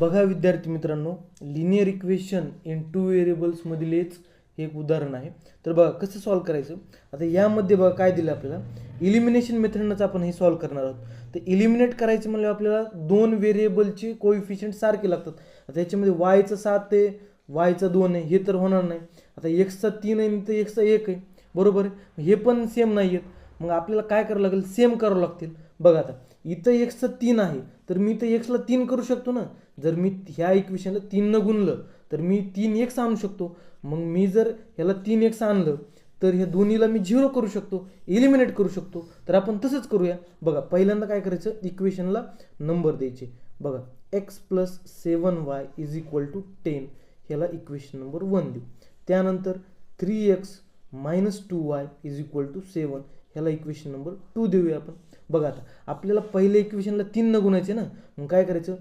बघा विद्यार्थी मित्रांनो लिनियर इक्वेशन इन टू व्हेरिएबल्समधील हे एक उदाहरण आहे. तर बघा कसं सॉल्व करायचं? आता यामध्ये बघा काय दिलं आपल्याला? इलिमिनेशन मेथडनंच आपण हे सॉल्व करणार आहोत. तर इलिमिनेट करायचं म्हणजे आपल्याला दोन व्हेरिएबलचे कोइफिशियंट सारखे लागतात. आता याच्यामध्ये वायचं सात आहे वायचं दोन आहे हे तर होणार नाही. आता एक्सचा तीन आहे तर एक्सचा एक आहे. बरोबर आहे? हे पण सेम नाही आहेत मग आपल्याला काय करावं लागेल? सेम करावं लागतील. बघा आता. इथं एक्सचं तीन आहे. तर मी तर एक्सला तीन करू शकतो ना? जर मी ह्या इक्वेशनला तीननं गुणलं तर मी तीन एक्स आणू शकतो. मग मी जर ह्याला तीन एक्स आणलं तर ह्या दोन्हीला मी झिरो करू शकतो एलिमिनेट करू शकतो. तर आपण तसंच करूया. बघा पहिल्यांदा काय करायचं? इक्वेशनला नंबर द्यायचे. बघा X plus seven Y is equal to ten ह्याला इक्वेशन नंबर वन देऊ. त्यानंतर three X minus two Y is equal to seven ह्याला इक्वेशन नंबर टू देऊया आपण. बघा आता आपल्याला पहिल्या इक्वेशनला तीन न गुणायचे ना मग काय करायचं?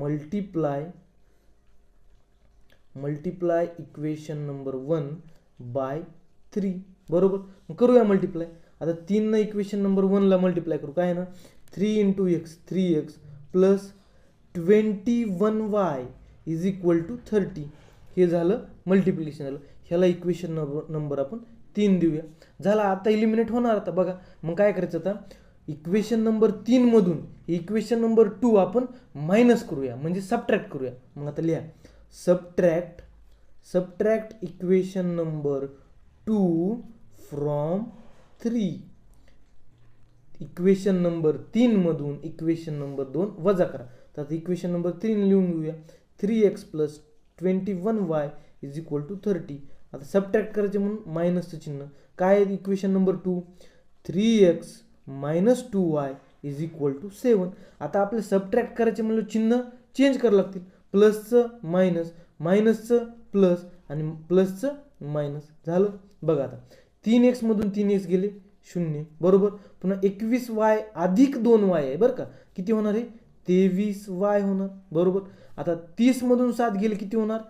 Multiply multiply equation number one by three बरोबर? करूया मल्टिप्लाय आता तीन न इक्वेशन नंबर वनला मल्टिप्लाय करू. काय ना? Three into X three X plus twenty one Y is equal to thirty हे झालं मल्टिप्लिकेशन झालं. ह्याला इक्वेशन नंबर नंबर आपण तीन देऊया. झाला आता इलिमिनेट होणार आता. बघा मग काय करायचं आता? इक्वेशन नंबर तीनमधून इक्वेशन नंबर टू आपण मायनस करूया म्हणजे सबट्रॅक्ट करूया. मग आता लिहा. Subtract subtract equation number two from three equation number तीनमधून equation number दोन वजा करा. तर आता इक्वेशन नंबर तीन लिहून घेऊया. Three X plus twenty one Y is equal to thirty आता सबट्रॅक्ट करायचे म्हणून मायनसचं चिन्ह. काय equation number two three X minus two Y is equal to seven आता आपले सबट्रॅक्ट करायचे म्हणलं चिन्ह चेंज करावं लागतील. प्लसचं मायनस मायनसचं प्लस आणि प्लसचं मायनस झालं? बघा आता. तीन एक्समधून तीन एक्स गेले शून्य. बरोबर? पुन्हा एकवीस वाय अधिक दोन वाय आहे बरं का? किती होणार आहे? तेवीस वाय होणार. बरोबर? आता तीसमधून सात गेले किती होणार?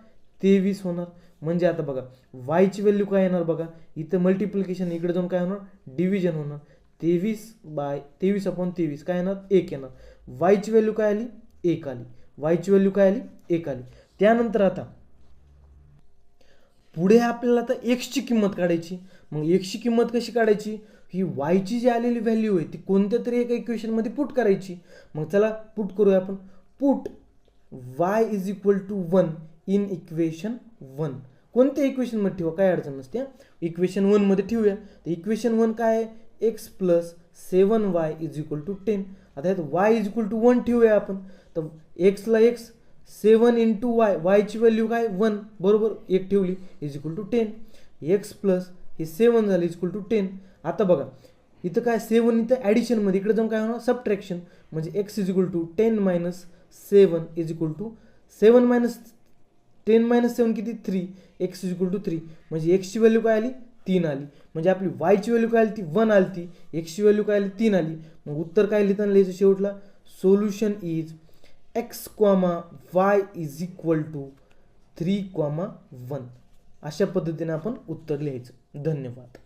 तेवीस होणार. म्हणजे आता बघा वायची व्हॅल्यू काय येणार बघा? इथं मल्टिप्लिकेशन इकडे जाऊन काय होणार? डिव्हिजन होणार. तेवीस बाय तेवीस अपॉन तेवीस काय येणार? एक येणार. वायची व्हॅल्यू काय आली? एक आली. वायची व्हॅल्यू काय आली? एक आली. त्यानंतर आता पुढे आपल्याला आता एक्सची किंमत काढायची. मग एक्सची किंमत कशी काढायची? ही वायची जी आलेली व्हॅल्यू आहे ती कोणत्या तरी एका इक्वेशनमध्ये पुट करायची. मग चला पुट करूया आपण. Put Y is equal to one in equation one कोणत्या इक्वेशनमध्ये ठेवा? काय अडचण नसते इक्वेशन वनमध्ये ठेवूया. तर इक्वेशन वन काय आहे? X plus seven Y is equal to ten. आता यात Y is equal to one ठेवूया आपण. तर एक्सला एक्स सेवन इंटू वाय वायची व्हॅल्यू काय? वन. बरोबर? एक ठेवली is equal to ten X plus हे सेवन झालं इज इक्वल टू टेन आता बघा इथं काय? सेवन इथं ॲडिशनमध्ये इकडे जाऊन काय होणार? सबट्रॅक्शन म्हणजे X is equal to ten minus seven is equal to seven minus ten minus seven किती? Three X is equal to three म्हणजे एक्सची व्हॅल्यू काय आली? तीन आली. म्हणजे आपली वायची व्हॅल्यू काय आली? ती वन आली ती एक्सची व्हॅल्यू काय आली? तीन आली. मग उत्तर काय लिहिताना लिहायचं शेवटला? Solution is X comma Y is equal to three comma one अशा पद्धतीने आपण उत्तर लिहायचं. धन्यवाद.